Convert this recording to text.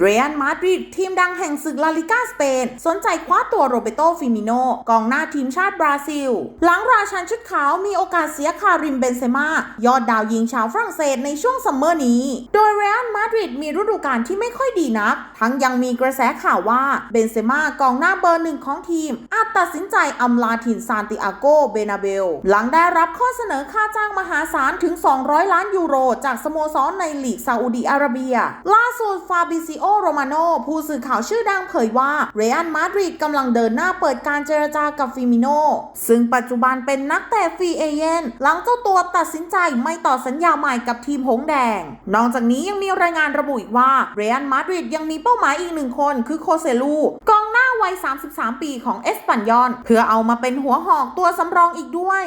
เรอัลมาดริดทีมดังแห่งศึกลาลิกาสเปน สนใจคว้าตัวโรเบโตฟิมิโนกองหน้าทีมชาติบราซิล หลังราชันชุดขาวมีโอกาสเสียคาริมเบนเซม่ายอดดาวยิงชาวฝรั่งเศสในช่วงซัมเมอร์นี้ โดยเรอัลมาดริดมีฤดูกาลที่ไม่ค่อยดีนัก ทั้งยังมีกระแสข่าวว่าเบนเซม่ากองหน้าเบอร์หนึ่งของทีม อาจตัดสินใจอำลาถิ่นซานติอาโกเบนาเบล หลังได้รับข้อเสนอค่าจ้างมหาศาลถึง 200 ล้านยูโร จากสโมสรในลีกซาอุดีอาระเบีย ล่าสุดฟาบิซิโโอโรมาโนผู้สื่อข่าวชื่อดังเผยว่าเรอัลมาดริดกำลังเดินหน้าเปิดการเจรจากับฟิมิโนซึ่งปัจจุบันเป็นนักเตะฟรีเอเย่นหลังเจ้าตัวตัดสินใจไม่ต่อสัญญาใหม่กับทีมหงแดง นอกจากนี้ยังมีรายงานระบุอีกว่าเรอัลมาดริดยังมีเป้าหมายอีกหนึ่งคนคือโคเซลูกองหน้าวัย 33 ปีของเอสปันยอน เพื่อเอามาเป็นหัวหอกตัวสำรองอีกด้วย